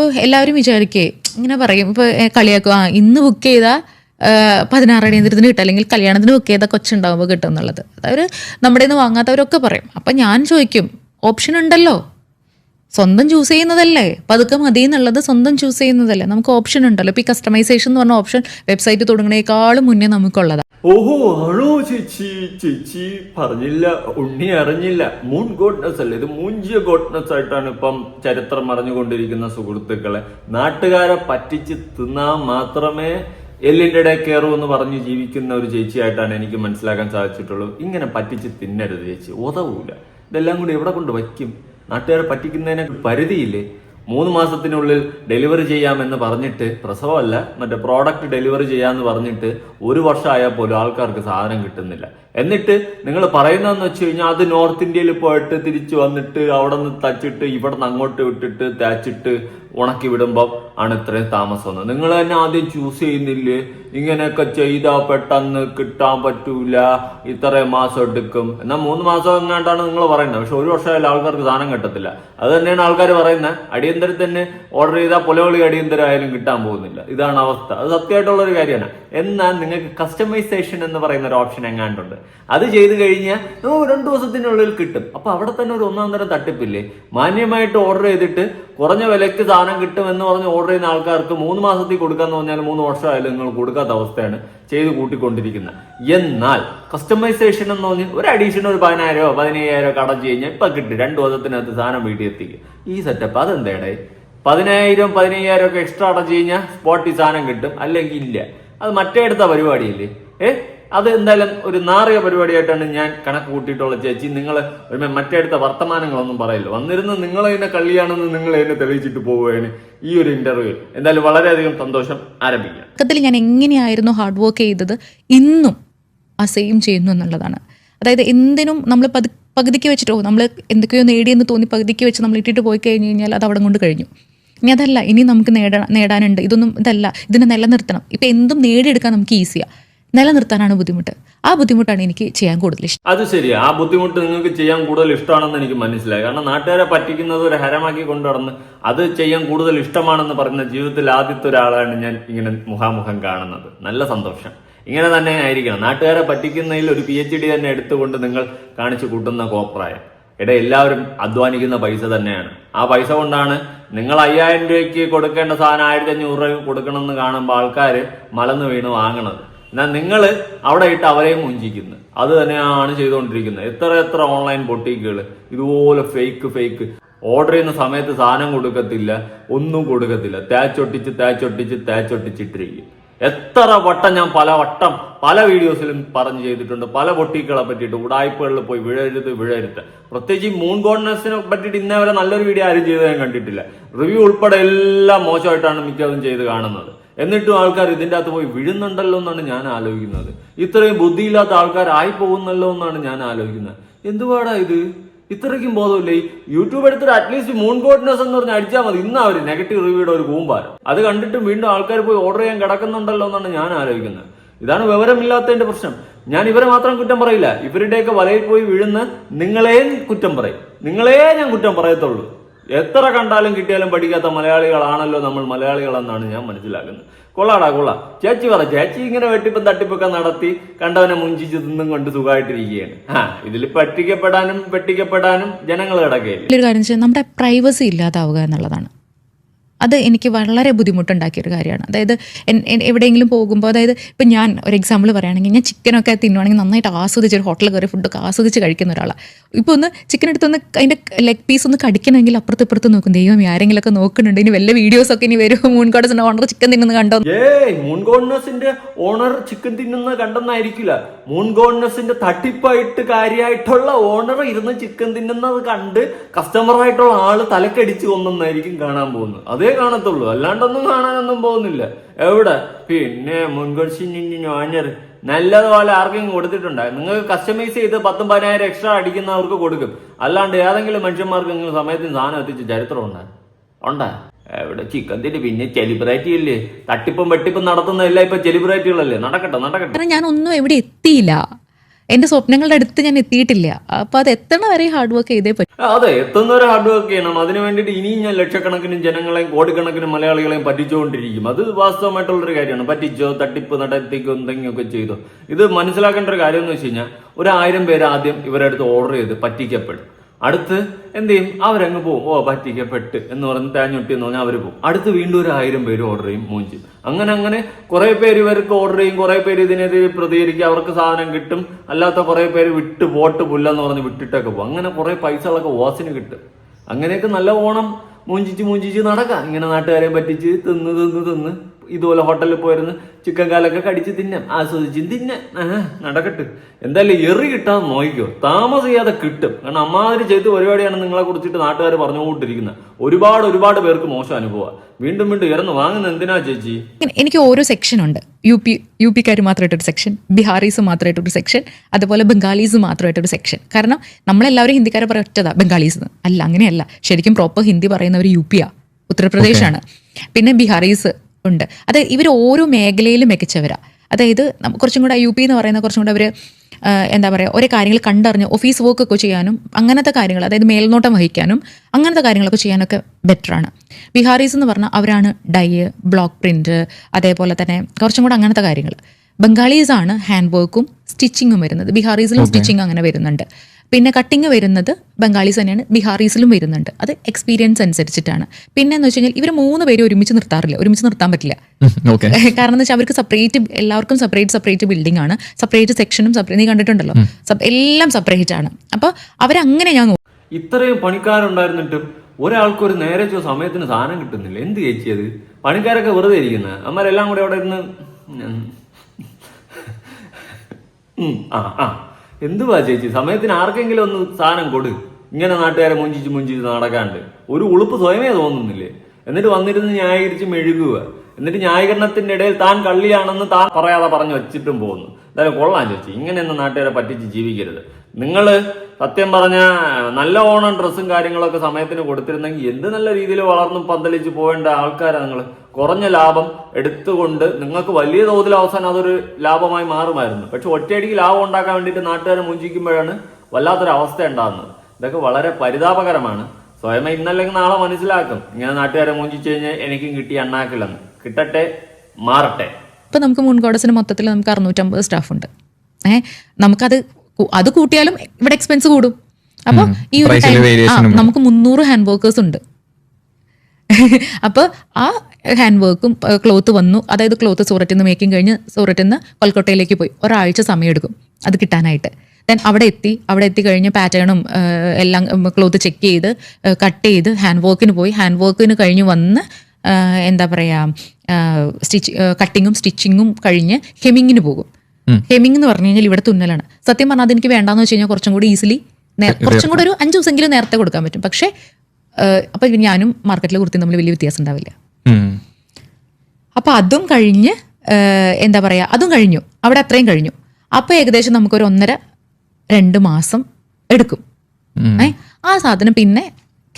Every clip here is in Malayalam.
ഇപ്പോൾ എല്ലാവരും വിചാരിക്കേ ഇങ്ങനെ പറയും ഇപ്പോൾ കളിയാക്കും ആ ഇന്ന് ബുക്ക് ചെയ്താൽ പതിനാറ് അടിയന്തരത്തിന് കിട്ടും അല്ലെങ്കിൽ കല്യാണത്തിന് ബുക്ക് ചെയ്താൽ കൊച്ചുണ്ടാകുമ്പോൾ കിട്ടും എന്നുള്ളത്. അവർ നമ്മുടെ നിന്ന് വാങ്ങാത്തവരൊക്കെ പറയും. അപ്പം ഞാൻ ചോദിക്കും ഓപ്ഷൻ ഉണ്ടല്ലോ? സ്വന്തം ചൂസ് ചെയ്യുന്നതല്ലേ? പതുക്കെ മതി എന്നുള്ളത് സ്വന്തം ചൂസ് ചെയ്യുന്നതല്ലേ? നമുക്ക് ഓപ്ഷൻ ഉണ്ടല്ലോ. ഇപ്പോൾ ഈ കസ്റ്റമൈസേഷൻ എന്ന് പറഞ്ഞ ഓപ്ഷൻ വെബ്സൈറ്റ് തുടങ്ങുന്നതിനേക്കാളും മുന്നേ നമുക്കുള്ളതാണ് ഓഹോ ആണോ ചേച്ചി ചേച്ചി പറഞ്ഞില്ല ഉണ്ണി അറിഞ്ഞില്ല. മൂൺ ഗോഡ്നസ് അല്ല? ഇത് മൂഞ്ചിയ ഗോഡ്നസ് ആയിട്ടാണ് ഇപ്പം ചരിത്രം അറിഞ്ഞുകൊണ്ടിരിക്കുന്ന സുഹൃത്തുക്കളെ. നാട്ടുകാരെ പറ്റിച്ച് തിന്നാൻ മാത്രമേ എല്ലിന്റെ ഇടയിൽ കയറൂ എന്ന് പറഞ്ഞ് ജീവിക്കുന്ന ഒരു ചേച്ചിയായിട്ടാണ് എനിക്ക് മനസ്സിലാക്കാൻ സാധിച്ചിട്ടുള്ളൂ. ഇങ്ങനെ പറ്റിച്ച് തിന്നരുത് ചേച്ചി. ഉതവൂല. ഇതെല്ലാം കൂടി എവിടെ കൊണ്ട് വയ്ക്കും? നാട്ടുകാരെ പറ്റിക്കുന്നതിന് പരിധിയില്ലേ? മൂന്ന് മാസത്തിനുള്ളിൽ ഡെലിവറി ചെയ്യാമെന്ന് പറഞ്ഞിട്ട് പ്രസവമല്ല മറ്റേ പ്രോഡക്റ്റ് ഡെലിവറി ചെയ്യാമെന്ന് പറഞ്ഞിട്ട് ഒരു വർഷമായാൽ പോലും ആൾക്കാർക്ക് സാധനം കിട്ടുന്നില്ല. എന്നിട്ട് നിങ്ങൾ പറയുന്നതെന്ന് വെച്ച് കഴിഞ്ഞാൽ അത് നോർത്ത് ഇന്ത്യയിൽ പോയിട്ട് തിരിച്ചു വന്നിട്ട് അവിടെ നിന്ന് തച്ചിട്ട് ഇവിടെ നിന്ന് അങ്ങോട്ട് വിട്ടിട്ട് തേച്ചിട്ട് ഉണക്കി വിടുമ്പോൾ ആണ് ഇത്രയും താമസം നിങ്ങൾ തന്നെ ആദ്യം ചൂസ് ചെയ്യുന്നില്ലേ? ഇങ്ങനെയൊക്കെ ചെയ്താൽ പെട്ടെന്ന് കിട്ടാൻ പറ്റൂല ഇത്രയും മാസം എടുക്കും. എന്നാൽ മൂന്ന് മാസം എങ്ങാണ്ടാണ് നിങ്ങൾ പറയുന്നത്. പക്ഷെ ഒരു വർഷമായാലും ആൾക്കാർക്ക് സാധനം കിട്ടത്തില്ല. അത് തന്നെയാണ് ആൾക്കാർ പറയുന്നത്. അടിയന്തരം തന്നെ ഓർഡർ ചെയ്താൽ പുലവളി അടിയന്തരമായാലും കിട്ടാൻ പോകുന്നില്ല. ഇതാണ് അവസ്ഥ. അത് സത്യമായിട്ടുള്ള ഒരു കാര്യമാണ്. എന്നാൽ നിങ്ങൾക്ക് കസ്റ്റമൈസേഷൻ എന്ന് പറയുന്ന ഒരു ഓപ്ഷൻ എങ്ങാണ്ടുണ്ട്? അത് ചെയ്തു കഴിഞ്ഞാൽ രണ്ടു ദിവസത്തിനുള്ളിൽ കിട്ടും. അപ്പൊ അവിടെ തന്നെ ഒരു ഒന്നാം തരം തട്ടിപ്പില്ലേ? മാന്യമായിട്ട് ഓർഡർ ചെയ്തിട്ട് കുറഞ്ഞ വിലയ്ക്ക് സാധനം കിട്ടും എന്ന് പറഞ്ഞ് ഓർഡർ ചെയ്യുന്ന ആൾക്കാർക്ക് മൂന്ന് മാസത്തിൽ കൊടുക്കാന്ന് പറഞ്ഞാൽ മൂന്ന് വർഷമായാലും നിങ്ങൾ കൊടുക്കാത്ത അവസ്ഥയാണ് ചെയ്ത് കൂട്ടിക്കൊണ്ടിരിക്കുന്നത്. എന്നാൽ കസ്റ്റമൈസേഷൻ എന്ന് പറഞ്ഞ് ഒരു അഡീഷണൽ ഒരു പതിനായിരമോ പതിനയ്യായിരമോ കടച്ചു കഴിഞ്ഞാൽ ഇപ്പൊ കിട്ടും. രണ്ട് ദിവസത്തിനകത്ത് സാധനം വീട്ടിൽ എത്തിക്കും. ഈ സെറ്റപ്പ് അതെന്തേടേ പതിനായിരം പതിനയ്യായിരം ഒക്കെ എക്സ്ട്രാ അടച്ചു കഴിഞ്ഞാൽ സ്പോട്ടിൽ സാധനം കിട്ടും. അല്ലെങ്കിൽ ഇല്ല. അത് മറ്റേ അടുത്ത പരിപാടിയല്ലേ? ഏ? അത് എന്തായാലും ഒരു നാറിയ പരിപാടിയായിട്ടാണ് ഞാൻ കണക്ക് കൂട്ടിയിട്ടുള്ള ചേച്ചി. നിങ്ങൾ മറ്റേ അടുത്ത വർത്തമാനങ്ങളൊന്നും പറയില്ല. വന്നിരുന്ന നിങ്ങൾ തന്നെ കള്ളിയാണെന്ന് നിങ്ങൾ എന്നെ തെളിയിച്ചിട്ട് പോവുകയാണ് ഈ ഒരു ഇന്റർവ്യൂ എന്തായാലും വളരെയധികം സന്തോഷം. ആരംഭിക്കാം. തുടക്കത്തിൽ ഞാൻ എങ്ങനെയായിരുന്നു ഹാർഡ് വർക്ക് ചെയ്തത് ഇന്നും ആ സെയിം ചെയ്യുന്നു എന്നുള്ളതാണ്. അതായത് എന്തിനും നമ്മൾ പകുതിക്ക് വെച്ചിട്ടോ നമ്മൾ എന്തൊക്കെയോ നേടിയെന്ന് തോന്നി പകുതിക്ക് വെച്ച് നമ്മൾ ഇട്ടിട്ട് പോയി കഴിഞ്ഞു കഴിഞ്ഞാൽ അത് അവിടെ കൊണ്ട് കഴിഞ്ഞു. ഇനി അതല്ല ഇനി നമുക്ക് നേടാ നേടാനുണ്ട്. ഇതൊന്നും ഇതല്ല. ഇതിനെ നിലനിർത്തണം. ഇപ്പം എന്തും നേടിയെടുക്കാൻ നമുക്ക് ഈസിയാണ് നിലനിർത്താനാണ് ബുദ്ധിമുട്ട്. ആ ബുദ്ധിമുട്ടാണ് എനിക്ക് ചെയ്യാൻ കൂടുതൽ ഇഷ്ടം. അത് ശരി ആ ബുദ്ധിമുട്ട് നിങ്ങൾക്ക് ചെയ്യാൻ കൂടുതൽ ഇഷ്ടമാണെന്ന് എനിക്ക് മനസ്സിലായി. കാരണം നാട്ടുകാരെ പറ്റിക്കുന്നത് ഒരു ഹരമാക്കി കൊണ്ടു നടന്ന് അത് ചെയ്യാൻ കൂടുതൽ ഇഷ്ടമാണെന്ന് പറയുന്ന ജീവിതത്തിൽ ആദ്യത്തെ ഒരാളാണ് ഞാൻ ഇങ്ങനെ മുഖാമുഖം കാണുന്നത്. നല്ല സന്തോഷം. ഇങ്ങനെ തന്നെ ആയിരിക്കണം. നാട്ടുകാരെ പറ്റിക്കുന്നതിൽ ഒരു പി എച്ച് ഡി തന്നെ എടുത്തുകൊണ്ട് നിങ്ങൾ കാണിച്ചു കൂട്ടുന്ന കോപ്രായം. ഇട എല്ലാവരും അധ്വാനിക്കുന്ന പൈസ തന്നെയാണ്. ആ പൈസ കൊണ്ടാണ് നിങ്ങൾ അയ്യായിരം രൂപയ്ക്ക് കൊടുക്കേണ്ട സാധനം ആയിരത്തി അഞ്ഞൂറ് രൂപ കൊടുക്കണമെന്ന് കാണുമ്പോൾ ആൾക്കാർ മലന്ന് വീണ് വാങ്ങണത്. എന്നാൽ നിങ്ങൾ അവിടെ ഇട്ട് അവരെയും മുഞ്ചിക്കുന്നു. അത് തന്നെയാണ് ചെയ്തുകൊണ്ടിരിക്കുന്നത്. എത്ര എത്ര ഓൺലൈൻ പൊട്ടിക്കുകൾ ഇതുപോലെ ഫേക്ക് ഫേക്ക് ഓർഡർ ചെയ്യുന്ന സമയത്ത് സാധനം കൊടുക്കത്തില്ല ഒന്നും കൊടുക്കത്തില്ല. തേച്ചൊട്ടിച്ച് തേച്ചൊട്ടിച്ച് തേച്ചൊട്ടിച്ചിട്ടിരിക്കും. എത്ര വട്ടം ഞാൻ പല വട്ടം പല വീഡിയോസിലും പറഞ്ഞു ചെയ്തിട്ടുണ്ട്. പല പൊട്ടിക്കുകളെ പറ്റിയിട്ട്. ഉടായ്പകളിൽ പോയി വിഴരുത് വിഴരുത്. പ്രത്യേകിച്ച് ഈ മൂൺ ഗോഡ്നസിനെ പറ്റിയിട്ട് ഇന്നേ വരെ നല്ലൊരു വീഡിയോ ആരും ചെയ്ത് ഞാൻ കണ്ടിട്ടില്ല. റിവ്യൂ ഉൾപ്പെടെ എല്ലാം മോശമായിട്ടാണ് മിക്കതും ചെയ്ത് കാണുന്നത്. എന്നിട്ടും ആൾക്കാർ ഇതിന്റെ അകത്ത് പോയി വിഴുന്നുണ്ടല്ലോ എന്നാണ് ഞാൻ ആലോചിക്കുന്നത്. ഇത്രയും ബുദ്ധിയില്ലാത്ത ആൾക്കാരായി പോകുന്നല്ലോ എന്നാണ് ഞാൻ ആലോചിക്കുന്നത്. എന്തുപാടാ ഇത്? ഇത്രയ്ക്കും ബോധമില്ലേ. ഈ യൂട്യൂബ് എടുത്തിട്ട് അറ്റ്ലീസ്റ്റ് മൂൺ ഗോഡ്നസ് എന്ന് പറഞ്ഞ് അടിച്ചാൽ മതി. ഇന്ന് അവർ നെഗറ്റീവ് റിവ്യൂയുടെ ഒരു കൂമ്പാരം. അത് കണ്ടിട്ടും വീണ്ടും ആൾക്കാർ പോയി ഓർഡർ ചെയ്യാൻ കിടക്കുന്നുണ്ടല്ലോ എന്നാണ് ഞാൻ ആലോചിക്കുന്നത്. ഇതാണ് വിവരമില്ലാത്തതിന്റെ പ്രശ്നം. ഞാൻ ഇവരെ മാത്രം കുറ്റം പറയില്ല. ഇവരുടെയൊക്കെ വലയിൽ പോയി വീഴുന്ന നിങ്ങളെയും കുറ്റം പറയും. നിങ്ങളെ ഞാൻ കുറ്റം പറയത്തുള്ളൂ. എത്ര കണ്ടാലും കിട്ടിയാലും പഠിക്കാത്ത മലയാളികളാണല്ലോ നമ്മൾ മലയാളികളെന്നാണ് ഞാൻ മനസ്സിലാക്കുന്നത്. കൊള്ളാടാ കൊള്ളാം. ചേച്ചി പറ ചേച്ചി ഇങ്ങനെ വെട്ടിപ്പം തട്ടിപ്പൊക്കെ നടത്തി കണ്ടവനെ മുഞ്ചിച്ച് തിന്നും കൊണ്ട് സുഖമായിട്ടിരിക്കുകയാണ്. ആ ഇതിൽ പറ്റിക്കപ്പെടാനും വെട്ടിക്കപ്പെടാനും ജനങ്ങൾ കിടക്കുകയില്ല കാര്യം നമ്മുടെ പ്രൈവസി ഇല്ലാതാവുക എന്നുള്ളതാണ്. അത് എനിക്ക് വളരെ ബുദ്ധിമുട്ടുണ്ടാക്കിയ ഒരു കാര്യമാണ്. അതായത് എവിടെയെങ്കിലും പോകുമ്പോൾ അതായത് ഇപ്പം ഞാൻ ഒരു എക്സാമ്പിൾ പറയുകയാണെങ്കിൽ ഞാൻ ചിക്കനൊക്കെ തിന്നുവാണെങ്കിൽ നന്നായിട്ട് ആസ്വദിച്ച് ഒരു ഹോട്ടലിൽ കയറി ഫുഡൊക്കെ ആസ്വദിച്ച് കഴിക്കുന്ന ഒരാളാണ് ഇപ്പോൾ ഒന്ന് ചിക്കൻ എടുത്തൊന്ന് അതിന്റെ ലെഗ് പീസ് ഒന്ന് കടിക്കണമെങ്കിൽ അപ്പുറത്ത് ഇപ്പുറത്ത് നോക്കും. ദൈവം ആരെങ്കിലുമൊക്കെ നോക്കുന്നുണ്ട്. ഇനി വല്ല വീഡിയോസൊക്കെ ഇനി വരും. മൂൺകോടസിന്റെ ഓണർ ചിക്കൻ തിന്നുന്നത് കണ്ടോ? ഏയ് മൂൺ ഗോഡ്നസിന്റെ ഓണർ ചിക്കൻ തിന്നുന്ന കണ്ടെന്നായിരിക്കില്ല. മൂൺ ഗോഡ്നസിന്റെ തട്ടിപ്പായിട്ട് കാര്യമായിട്ടുള്ള ഓണർ ഇരുന്ന് ചിക്കൻ തിന്നുന്നത് കണ്ട് കസ്റ്റമറായിട്ടുള്ള ആൾ തലക്കടിച്ച് കൊന്നെന്നായിരിക്കും കാണാൻ പോകുന്നത്. അതേ കാണത്തുള്ളൂ. അല്ലാണ്ടൊന്നും കാണാനൊന്നും പോകുന്നില്ല. എവിടെ? പിന്നെ മുൻകൊഴിച്ച് ഞാഞ്ഞർ നല്ലതുപോലെ ആർക്കെങ്കിലും കൊടുത്തിട്ടുണ്ട്. നിങ്ങൾ കസ്റ്റമൈസ് ചെയ്ത് പത്തും പതിനായിരം എക്സ്ട്രാ അടിക്കുന്നവർക്ക് കൊടുക്കും. അല്ലാണ്ട് ഏതെങ്കിലും മനുഷ്യന്മാർക്ക് നിങ്ങൾ സമയത്തിന് സാധനം എത്തിച്ച് ചരിത്രം ഉണ്ടാ. ഉണ്ടാ. എവിടെ? ചിക്കൻ പിന്നെ സെലിബ്രിറ്റി അല്ലേ? തട്ടിപ്പും വെട്ടിപ്പും നടത്തുന്നതല്ല ഇപ്പൊ സെലിബ്രിറ്റികളല്ലേ നടക്കട്ടെ നടക്കട്ടെ. ഞാൻ ഒന്നും എവിടെ എത്തിയില്ല. എന്റെ സ്വപ്നങ്ങളുടെ അടുത്ത് ഞാൻ എത്തിയിട്ടില്ല. അപ്പൊ അത് എത്തണ വരെ ഹാർഡ് വർക്ക് ചെയ്തേ പറ്റും. അതെ എത്തുന്നവരെ ഹാർഡ് വർക്ക് ചെയ്യണം. അതിന് വേണ്ടിയിട്ട് ഇനിയും ഞാൻ ലക്ഷക്കണക്കിന് ജനങ്ങളെയും കോടിക്കണക്കിന് മലയാളികളെയും പറ്റിച്ചുകൊണ്ടിരിക്കും. അത് വാസ്തവമായിട്ടുള്ളൊരു കാര്യമാണ്. പറ്റിച്ചോ തട്ടിപ്പ് നടത്തിക്കോ എന്തെങ്കിലുമൊക്കെ ചെയ്തോ. ഇത് മനസ്സിലാക്കേണ്ട ഒരു കാര്യം എന്ന് വെച്ച് കഴിഞ്ഞാൽ ഒരു പേര് ആദ്യം ഇവരുടെ ഓർഡർ ചെയ്ത് പറ്റിക്കപ്പെടും. അടുത്ത് എന്ത് ചെയ്യും? അവരങ്ങ് പോകും. ഓ പറ്റിക്കപ്പെട്ട് എന്ന് പറഞ്ഞ് തേഞ്ഞൊട്ടി എന്ന് പറഞ്ഞാൽ അവർ പോകും. അടുത്ത് വീണ്ടും ഒരു ആയിരം പേര് ഓർഡർ ചെയ്യും മൂഞ്ചി അങ്ങനെ അങ്ങനെ കുറെ പേര് ഇവർക്ക് ഓർഡർ ചെയ്യും. കുറെ പേര് ഇതിനെതിരെ പ്രതികരിക്കും. അവർക്ക് സാധനം കിട്ടും. അല്ലാത്ത കുറെ പേര് വിട്ട് പോട്ട് പുല്ലെന്ന് പറഞ്ഞ് വിട്ടിട്ടൊക്കെ പോകും. അങ്ങനെ കുറെ പൈസകളൊക്കെ ഓസിന് കിട്ടും. അങ്ങനെയൊക്കെ നല്ല ഓണം മൂഞ്ചിച്ച് മൂഞ്ചിച്ച് നടക്കാം. ഇങ്ങനെ നാട്ടുകാരെ പറ്റിച്ച് തിന്ന് തിന്ന് തിന്ന്. ഇതുപോലെ ഹോട്ടലിൽ പോയിരുന്ന് ചിക്കൻ കാലൊക്കെ കടിച്ച് തിന്നാം ആസ്വദിച്ചും തിന്നാം. നടക്കട്ടെ. എന്തായാലും എറി കിട്ടാൻ നോക്കിക്കോ. താമസിയാതെ കിട്ടും. കാരണം അമ്മാതിരി ചെയ്ത് പരിപാടിയാണ് നിങ്ങളെ കുറിച്ചിട്ട് നാട്ടുകാർ പറഞ്ഞുകൊണ്ടിരിക്കുന്നത്. ഒരുപാട് ഒരുപാട് പേർക്ക് മോശം അനുഭവമാണ്. വീണ്ടും വീണ്ടും ഇറന്ന് വാങ്ങുന്ന എന്തിനാ ചേച്ചി? എനിക്ക് ഓരോ സെക്ഷൻ ഉണ്ട്. യു പി യു പിക്കാർ മാത്രമായിട്ടൊരു സെക്ഷൻ ബിഹാറീസ് മാത്രമായിട്ടൊരു സെക്ഷൻ അതുപോലെ ബംഗാളീസ് മാത്രമായിട്ടൊരു സെക്ഷൻ കാരണം നമ്മളെല്ലാവരും ഹിന്ദിക്കാരെ പറയാൻ ഒറ്റതാ ബംഗാളീസ് അല്ല അങ്ങനെയല്ല. ശരിക്കും പ്രോപ്പർ ഹിന്ദി പറയുന്നവർ യു പിയാ ഉത്തർപ്രദേശാണ്. പിന്നെ ബീഹാറീസ് ഉണ്ട്. അത് ഇവർ ഓരോ മേഖലയിലും മികച്ചവരാ. അതായത് കുറച്ചും കൂടെ യു പി എന്ന് പറയുന്ന കുറച്ചും കൂടെ അവർ എന്താ പറയുക ഓരോ കാര്യങ്ങൾ കണ്ടറിഞ്ഞ് ഓഫീസ് വർക്ക് ഒക്കെ ചെയ്യാനും അങ്ങനത്തെ കാര്യങ്ങൾ അതായത് മേൽനോട്ടം വഹിക്കാനും അങ്ങനത്തെ കാര്യങ്ങളൊക്കെ ചെയ്യാനൊക്കെ ബെറ്റർ ആണ്. ബിഹാറീസ് എന്ന് പറഞ്ഞാൽ അവരാണ് ഡൈ ബ്ലോക്ക് പ്രിന്റ് അതേപോലെ തന്നെ കുറച്ചും കൂടെ അങ്ങനത്തെ കാര്യങ്ങൾ. ബംഗാളീസ് ആണ് ഹാൻഡ് വർക്കും സ്റ്റിച്ചിങ്ങും വരുന്നത്. ബിഹാറീസിലും സ്റ്റിച്ചിങ് അങ്ങനെ വരുന്നുണ്ട്. പിന്നെ കട്ടിങ് വരുന്നത് ബംഗാളീസ് തന്നെയാണ് ബീഹാറീസിലും വരുന്നുണ്ട്. അത് എക്സ്പീരിയൻസ് അനുസരിച്ചിട്ടാണ്. പിന്നെ എന്ന് വെച്ച് കഴിഞ്ഞാൽ ഇവർ മൂന്ന് പേര് ഒരുമിച്ച് നിർത്താറില്ല ഒരുമിച്ച് നിർത്താൻ പറ്റില്ല. ഓക്കെ കാരണം എന്ന് വെച്ചാൽ അവർക്ക് സെപ്പറേറ്റ് എല്ലാവർക്കും സെപ്പറേറ്റ് സെപ്പറേറ്റ് ബിൽഡിംഗ് ആണ്. സെപ്പറേറ്റ് സെക്ഷനും സെപ്പറേറ്റ് നീ കണ്ടിട്ടുണ്ടല്ലോ. എല്ലാം സെപ്പറേറ്റ് ആണ്. അപ്പോൾ അവരങ്ങനെ ഞാൻ നോക്കും. ഇത്രയും പണിക്കാരുണ്ടായിരുന്നിട്ടും ഒരാൾക്ക് ഒരു നേരെ ചോ സമയത്തിന് സാധനം കിട്ടുന്നില്ല. എന്ത് ചേച്ചി അത്? പണിക്കാരൊക്കെ വെറുതെ ഇരിക്കുന്നത് അമ്മരെല്ലാം കൂടെ അവിടെ ഇരുന്ന്? ആ ആ. എന്തുവാ ചേച്ചി? സമയത്തിന് ആർക്കെങ്കിലും ഒന്ന് സാധനം കൊടു. ഇങ്ങനെ നാട്ടുകാരെ മുഞ്ചിച്ച് മുഞ്ചിച്ച് നടക്കാണ്ട്. ഒരു ഉളുപ്പ് സ്വയമേ തോന്നുന്നില്ലേ? എന്നിട്ട് വന്നിരുന്ന് ന്യായീകരിച്ച് മെഴുകുക. എന്നിട്ട് ന്യായീകരണത്തിന്റെ ഇടയിൽ താൻ കള്ളിയാണെന്ന് താൻ പറയാതെ പറഞ്ഞു വെച്ചിട്ടും പോകുന്നു എന്തായാലും കൊള്ളാം ചേച്ചി. ഇങ്ങനെയൊന്നും നാട്ടുകാരെ പറ്റിച്ച് ജീവിക്കരുത്. നിങ്ങൾ സത്യം പറഞ്ഞ നല്ല ഓണം ഡ്രസ്സും കാര്യങ്ങളൊക്കെ സമയത്തിന് കൊടുത്തിരുന്നെങ്കിൽ എന്ത് നല്ല രീതിയിൽ വളർന്നും പന്തലിച്ച് പോകേണ്ട ആൾക്കാരാണ് നിങ്ങൾ കുറഞ്ഞ ലാഭം എടുത്തുകൊണ്ട് നിങ്ങൾക്ക് വലിയ തോതിൽ അവസാനം അതൊരു ലാഭമായി മാറുമായിരുന്നു. പക്ഷെ ഒറ്റയടിക്ക് ലാഭം ഉണ്ടാക്കാൻ വേണ്ടിയിട്ട് നാട്ടുകാരെ മുഞ്ചിക്കുമ്പോഴാണ് വല്ലാത്തൊരു അവസ്ഥ ഉണ്ടാകുന്നത്. ഇതൊക്കെ വളരെ പരിതാപകരമാണ്. സ്വയം ഇന്നല്ലെങ്കിൽ നാളെ മനസ്സിലാക്കും. ഇങ്ങനെ നാട്ടുകാരെ മുഞ്ചിച്ചു കഴിഞ്ഞാൽ എനിക്കും കിട്ടി എണ്ണാക്കില്ലെന്ന് കിട്ടട്ടെ മാറട്ടെ. ഇപ്പം നമുക്ക് മുൻകോടസിന് മൊത്തത്തിൽ നമുക്ക് അറുന്നൂറ്റമ്പത് സ്റ്റാഫ് ഉണ്ട്. ഏഹ് നമുക്കത് അത് കൂട്ടിയാലും ഇവിടെ എക്സ്പെൻസ് കൂടും. അപ്പോൾ ഈ ഒരു വരും. നമുക്ക് മുന്നൂറ് ഹാൻഡ് വർക്കേഴ്സ് ഉണ്ട്. അപ്പോൾ ആ ഹാൻഡ് വർക്കും ക്ലോത്ത് വന്നു. അതായത് ക്ലോത്ത് സൂററ്റിൽ നിന്ന് മേക്കിംഗ് കഴിഞ്ഞ് സൂററ്റിൽ നിന്ന് കൊൽക്കട്ടയിലേക്ക് പോയി. ഒരാഴ്ച സമയമെടുക്കും അത് കിട്ടാനായിട്ട്. ദെൻ അവിടെ എത്തി. അവിടെ എത്തി കഴിഞ്ഞ് പാറ്റേണും എല്ലാം ക്ലോത്ത് ചെക്ക് ചെയ്ത് കട്ട് ചെയ്ത് ഹാൻഡ് വർക്കിന് പോയി. ഹാൻഡ് വർക്കിന് കഴിഞ്ഞ് വന്ന് എന്താ പറയുക സ്റ്റിച്ച് കട്ടിങ്ങും സ്റ്റിച്ചിങ്ങും കഴിഞ്ഞ് ഹെമിങ്ങിന് പോകും. ഹെമിങ് എന്ന് പറഞ്ഞു കഴിഞ്ഞാൽ ഇവിടെ തുന്നലാണ്. സത്യം പറഞ്ഞാൽ അതെനിക്ക് വേണ്ടാന്ന് വെച്ച് കഴിഞ്ഞാൽ കുറച്ചും കൂടി ഈസിലി കുറച്ചും കൂടെ ഒരു അഞ്ച് ദിവസമെങ്കിലും നേരത്തെ കൊടുക്കാൻ പറ്റും. പക്ഷേ അപ്പം ഞാനും മാർക്കറ്റിലെ കുർത്തി തമ്മിൽ വലിയ വ്യത്യാസം ഉണ്ടാവില്ല. അപ്പോൾ അതും കഴിഞ്ഞ് എന്താ പറയുക അതും കഴിഞ്ഞു. അവിടെ അത്രയും കഴിഞ്ഞു. അപ്പോൾ ഏകദേശം നമുക്ക് ഒരു ഒന്നര രണ്ട് മാസം എടുക്കും. ഏ ആ സാധനം പിന്നെ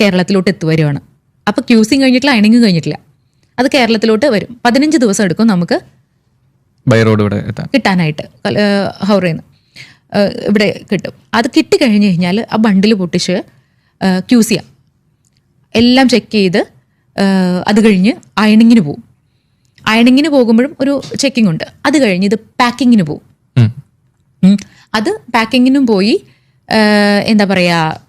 കേരളത്തിലോട്ട് എത്തുവരുവാണ്. അപ്പോൾ ക്യൂസിങ് കഴിഞ്ഞിട്ടില്ല അയണിങ് കഴിഞ്ഞിട്ടില്ല. അത് കേരളത്തിലോട്ട് വരും. പതിനഞ്ച് ദിവസം എടുക്കും നമുക്ക് ബൈ റോഡ് ഇവിടെ കിട്ടാനായിട്ട്. ഹൗറയിൽ നിന്ന് ഇവിടെ കിട്ടും. അത് കിട്ടിക്കഴിഞ്ഞ് കഴിഞ്ഞാൽ ആ ബണ്ടിൽ പൊട്ടിച്ച് ക്യൂസ് ചെയ്യാം. എല്ലാം ചെക്ക് ചെയ്ത് അത് കഴിഞ്ഞ് അയണിങ്ങിന് പോകും അയണിങ്ങിന് പോകുമ്പോഴും ഒരു ചെക്കിംഗ് ഉണ്ട്. അത് കഴിഞ്ഞ് ഇത് പാക്കിങ്ങിന് പോകും. അത് പാക്കിങ്ങിനും പോയി എന്താ പറയുക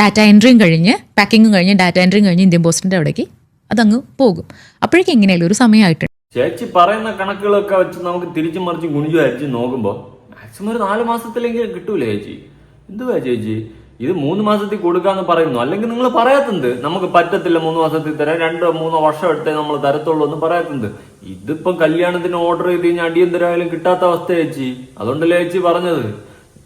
ഡാറ്റ എൻട്രിയും കഴിഞ്ഞ് പാക്കിങ്ങും കഴിഞ്ഞ് ഡാറ്റ എൻട്രിയും കഴിഞ്ഞ് ഇന്ത്യൻ പോസ്റ്റിന്റെ അവിടേക്ക് അതങ്ങ് പോകും. അപ്പോഴേക്കും എങ്ങനെയാലും ഒരു സമയമായിട്ടുണ്ട് ചേച്ചി പറയുന്ന കണക്കുകളൊക്കെ വെച്ച് നമുക്ക് തിരിച്ചും മറിച്ചും ഗുണിച്ചു അരിച്ചും നോക്കുമ്പോൾ മാക്സിമം ഒരു നാല് മാസത്തിലെങ്കിലും കിട്ടൂലേ ചേച്ചി? എന്തുവാ ചേച്ചി? ഇത് മൂന്ന് മാസത്തിൽ കൊടുക്കാന്ന് പറയുന്നു. അല്ലെങ്കിൽ നിങ്ങൾ പറയാത്തത് നമുക്ക് പറ്റത്തില്ല മൂന്ന് മാസത്തിൽ തരാം രണ്ടോ മൂന്നോ വർഷം എടുത്തേ നമ്മൾ തരത്തുള്ളൂ എന്ന് പറയാത്തത് ഇതിപ്പം കല്യാണത്തിന് ഓർഡർ ചെയ്ത് കഴിഞ്ഞാൽ അടിയന്തരമായാലും കിട്ടാത്ത അവസ്ഥ ചേച്ചി. അതുകൊണ്ടല്ലേ ചേച്ചി പറഞ്ഞത്.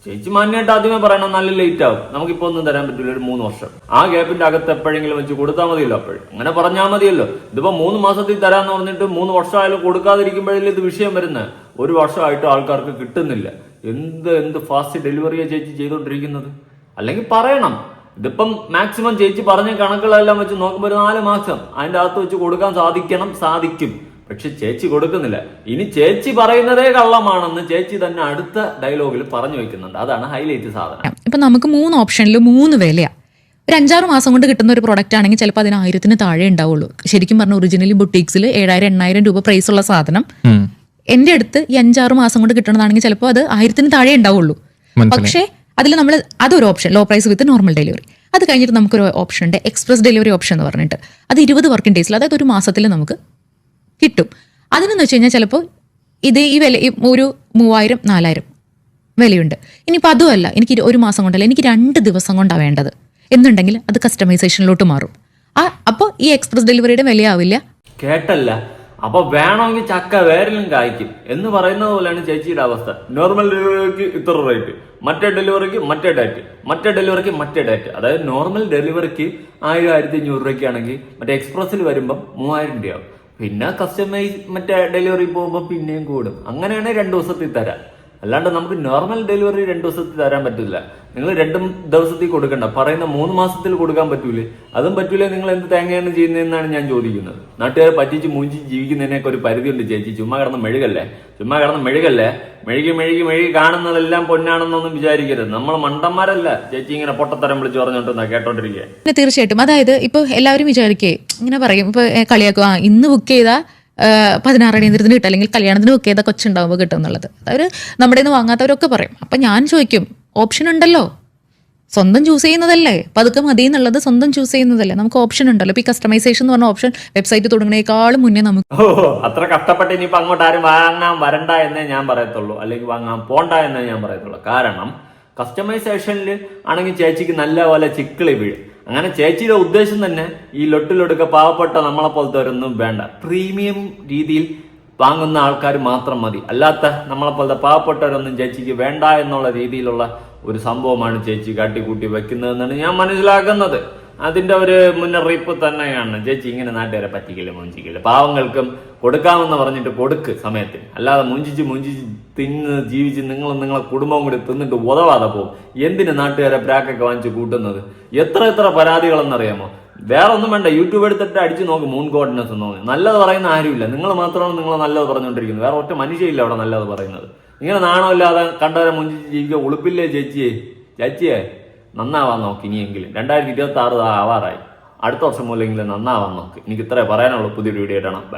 ചേച്ചി മാന്യമായിട്ട് ആദ്യമേ പറയണം നല്ല ലേറ്റ് ആവും. നമുക്ക് നമുക്കിപ്പോ ഒന്നും തരാൻ പറ്റില്ല ഒരു മൂന്ന് വർഷം. ആ ഗ്യാപ്പിന്റെ അകത്ത് എപ്പോഴെങ്കിലും വെച്ച് കൊടുത്താൽ മതിയല്ലോ അപ്പോഴും. അങ്ങനെ പറഞ്ഞാൽ മതിയല്ലോ. ഇതിപ്പോ മൂന്ന് മാസത്തിൽ തരാന്ന് പറഞ്ഞിട്ട് മൂന്ന് വർഷമായാലും കൊടുക്കാതിരിക്കുമ്പോഴല്ലേ ഇത് വിഷയം വരുന്നത് ഒരു വർഷമായിട്ട് ആൾക്കാർക്ക് കിട്ടുന്നില്ല. എന്ത് എന്ത് ഫാസ്റ്റ് ഡെലിവറിയാ ചേച്ചി ചെയ്തോണ്ടിരിക്കുന്നത്? അല്ലെങ്കിൽ പറയണം. ഇതിപ്പം മാക്സിമം ചേച്ചി പറഞ്ഞ കണക്കുകളെല്ലാം വെച്ച് നോക്കുമ്പോൾ ഒരു നാല് മാസം അതിന്റെ അകത്ത് വെച്ച് കൊടുക്കാൻ സാധിക്കണം സാധിക്കും. പക്ഷെ ചേച്ചി കൊടുക്കുന്നില്ല. ഇനി ചേച്ചി പറയുന്നതേ കള്ളമാണെന്ന് ചേച്ചി തന്നെ അടുത്ത ഡയലോഗിൽ പറഞ്ഞു വെക്കുന്നുണ്ട്. അതാണ് ഹൈലൈറ്റ് സാധനം. ഇപ്പൊ നമുക്ക് മൂന്ന് ഓപ്ഷനിൽ മൂന്ന് വിലയാണ് ഒരു അഞ്ചാറ് മാസം കൊണ്ട് കിട്ടുന്ന ഒരു പ്രൊഡക്റ്റ് ആണെങ്കിൽ ചിലപ്പോൾ അതിന് ആയിരത്തിന് താഴെ ഉണ്ടാവുള്ളൂ. ശരിക്കും പറഞ്ഞ ഒറിജിനലി ബുട്ടീക്സിൽ ഏഴായിരം എണ്ണായിരം രൂപ പ്രൈസ് ഉള്ള സാധനം. എന്റെ എന്റെ അടുത്ത് ഈ അഞ്ചാറ് മാസം കൊണ്ട് കിട്ടണതാണെങ്കിൽ ചിലപ്പോൾ അത് ആയിരത്തിന് താഴെ ഉണ്ടാവുള്ളൂ. പക്ഷേ അതിൽ നമ്മൾ അതൊരു option low price with normal delivery അത് കഴിഞ്ഞിട്ട് നമുക്കൊരു ഓപ്ഷൻ ഉണ്ട് എക്സ്പ്രസ് ഡെലിവറി ഓപ്ഷൻ എന്ന് പറഞ്ഞിട്ട്. അത് ഇരുപത് വർക്കിംഗ് ഡേയ്സിൽ അതായത് ഒരു മാസത്തിൽ നമുക്ക് കിട്ടും. അതിനെന്ന് വെച്ച് കഴിഞ്ഞാൽ ചിലപ്പോൾ ഇത് ഈ വില ഒരു മൂവായിരം നാലായിരം വിലയുണ്ട്. ഇനിയിപ്പോൾ അതുമല്ല എനിക്ക് ഒരു മാസം കൊണ്ടല്ല എനിക്ക് രണ്ട് ദിവസം കൊണ്ടാണ് വേണ്ടത്. എന്നുണ്ടെങ്കിൽ അത് കസ്റ്റമൈസേഷനിലോട്ട് മാറും. ആ അപ്പോൾ ഈ എക്സ്പ്രസ് ഡെലിവറിയുടെ വിലയാവില്ല. കേട്ടല്ല. അപ്പൊ വേണമെങ്കിൽ ചക്ക വേരിലും കായ്ക്കും. എന്ന് പറയുന്നത് പോലെയാണ് ചേച്ചിയുടെ അവസ്ഥ. നോർമൽ ഡെലിവറിക്ക് ഇത്ര റേറ്റ് മറ്റേ ഡെലിവറിക്ക് മറ്റേ ഡേറ്റ് മറ്റേ ഡെലിവറിക്ക് മറ്റേ ഡേറ്റ് അതായത് നോർമൽ ഡെലിവറിക്ക് ആയിരം ആയിരത്തി അഞ്ഞൂറ് രൂപയ്ക്കാണെങ്കിൽ മറ്റേ എക്സ്പ്രസ്സിൽ വരുമ്പോൾ മൂവായിരം രൂപയാവും. പിന്നെ കസ്റ്റമൈസ് മറ്റേ ഡെലിവറി പോകുമ്പോൾ പിന്നെയും കൂടും. അങ്ങനെയാണെങ്കിൽ രണ്ട് ദിവസത്തിൽ തരാം. അല്ലാണ്ട് നമുക്ക് നോർമൽ ഡെലിവറി രണ്ട് ദിവസത്തിൽ തരാൻ പറ്റില്ല നിങ്ങൾ രണ്ടും ദിവസത്തിൽ കൊടുക്കണ്ട. പറയുന്ന മൂന്ന് മാസത്തിൽ കൊടുക്കാൻ പറ്റൂലേ? അതും പറ്റൂലേ നിങ്ങൾ എന്ത് തേങ്ങയാണ് ചെയ്യുന്നതെന്നാണ് ഞാൻ ചോദിക്കുന്നത്. നാട്ടുകാരെ പറ്റിച്ച് മൂഞ്ചി ജീവിക്കുന്നതിനൊക്കെ ഒരു പരിധിയുണ്ട് ചേച്ചി. ചുമ്മാ കിടന്ന് മെഴുകല്ലേ? ചുമ്മാ കിടന്ന് മെഴുകല്ലേ? മെഴുകി മെഴുകി മെഴുകി കാണുന്നതെല്ലാം പൊന്നാണെന്നൊന്നും വിചാരിക്കരുത്. നമ്മൾ മണ്ടന്മാരല്ല. ചേച്ചി ഇങ്ങനെ പൊട്ടത്തരം വിളിച്ച് പറഞ്ഞോണ്ടെന്നാ കേട്ടോണ്ടിരിക്കുക തീർച്ചയായിട്ടും. അതായത് ഇപ്പൊ എല്ലാവരും വിചാരിക്കേ ഇങ്ങനെ പറയും. ഇപ്പൊ കളിയാക്കുക ഇന്ന് ബുക്ക് ചെയ്താൽ പതിനാറ് അടിയന്തരത്തിന് കിട്ടും. അല്ലെങ്കിൽ കല്യാണത്തിന് ഒക്കെ ചെയ്താൽ കൊച്ചുണ്ടാവുമ്പോൾ കിട്ടും എന്നുള്ളത്. അവർ നമ്മുടെ നിന്ന് വാങ്ങാത്തവരൊക്കെ പറയും. അപ്പം ഞാൻ ചോദിക്കും ഓപ്ഷൻ ഉണ്ടല്ലോ? സ്വന്തം ചൂസ് ചെയ്യുന്നതല്ലേ? പതുക്കെ മതി എന്നുള്ളത് സ്വന്തം ചൂസ് ചെയ്യുന്നതല്ലേ? നമുക്ക് ഓപ്ഷൻ ഉണ്ടല്ലോ. ഇപ്പൊ കസ്റ്റമൈസേഷൻ എന്ന് പറഞ്ഞ ഓപ്ഷൻ വെബ്സൈറ്റ് തുടങ്ങുന്നതിനേക്കാളും മുന്നേ നമുക്ക് അത്ര കഷ്ടപ്പെട്ട് ഇനിയിപ്പോ അങ്ങോട്ട് ആരും വാങ്ങാൻ വരണ്ട എന്നേ ഞാൻ പറയത്തുള്ളൂ. അല്ലെങ്കിൽ വാങ്ങാൻ പോണ്ട എന്നേ ഞാൻ പറയത്തുള്ളൂ. കാരണം കസ്റ്റമൈസേഷനിൽ ആണെങ്കിൽ ചേച്ചിക്ക് നല്ല പോലെ ചിക്കിളി വീഴും. അങ്ങനെ ചേച്ചിയുടെ ഉദ്ദേശം തന്നെ ഈ ലൊട്ടിലൊടുക്ക പാവപ്പെട്ട നമ്മളെ പോലത്തെ വേണ്ട. പ്രീമിയം രീതിയിൽ വാങ്ങുന്ന ആൾക്കാർ മാത്രം മതി. അല്ലാത്ത നമ്മളെ പോലത്തെ പാവപ്പെട്ടവരൊന്നും ചേച്ചിക്ക് വേണ്ട എന്നുള്ള രീതിയിലുള്ള ഒരു സംഭവമാണ് ചേച്ചി കാട്ടിക്കൂട്ടി വെക്കുന്നതെന്നാണ് ഞാൻ മനസ്സിലാക്കുന്നത്. അതിന്റെ ഒരു മുന്നറിയിപ്പ് തന്നെയാണ്. ചേച്ചി ഇങ്ങനെ നാട്ടുകാരെ പറ്റിക്കില്ല മുഞ്ചിക്കില്ല പാവങ്ങൾക്കും കൊടുക്കാമെന്ന് പറഞ്ഞിട്ട് കൊടുക്ക് സമയത്തിന്. അല്ലാതെ മുഞ്ചിച്ച് മുഞ്ചിച്ച് തിന്ന് ജീവിച്ച് നിങ്ങൾ നിങ്ങളെ കുടുംബവും കൂടി തിന്നിട്ട് ഉതവാതെ പോകും. എന്തിന് നാട്ടുകാരെ ബ്രാക്കൊക്കെ വാങ്ങിച്ച് കൂട്ടുന്നത്? എത്ര എത്ര പരാതികളെന്നറിയാമോ? വേറെ ഒന്നും വേണ്ട യൂട്യൂബ് എടുത്തിട്ട് അടിച്ചു നോക്ക് മൂൺ ഗോഡ്നസ് എന്ന് നോക്കി നല്ലത് പറയുന്ന ആരുമില്ല. നിങ്ങൾ മാത്രമാണ് നിങ്ങൾ നല്ലത് പറഞ്ഞുകൊണ്ടിരിക്കുന്നത്. വേറെ ഒറ്റ മനുഷ്യയില്ല അവിടെ നല്ലത് പറയുന്നത്. ഇങ്ങനെ നാണമില്ലാതെ കണ്ടവരെ മുഞ്ചിച്ച് ജീവിക്കുക ഉളുപ്പില്ലേ ചേച്ചിയെ ചേച്ചിയെ നന്നാവാൻ നോക്ക് ഇനിയെങ്കിലും. രണ്ടായിരത്തി ഇരുപത്തി ആറ് ആവാറായി. അടുത്ത വർഷം മൂലമെങ്കിലും നന്നാവാൻ നോക്ക്. എനിക്ക് ഇത്രേ പറയാനുള്ളൂ. പുതിയൊരു വീഡിയോ ഇടണം ബൈ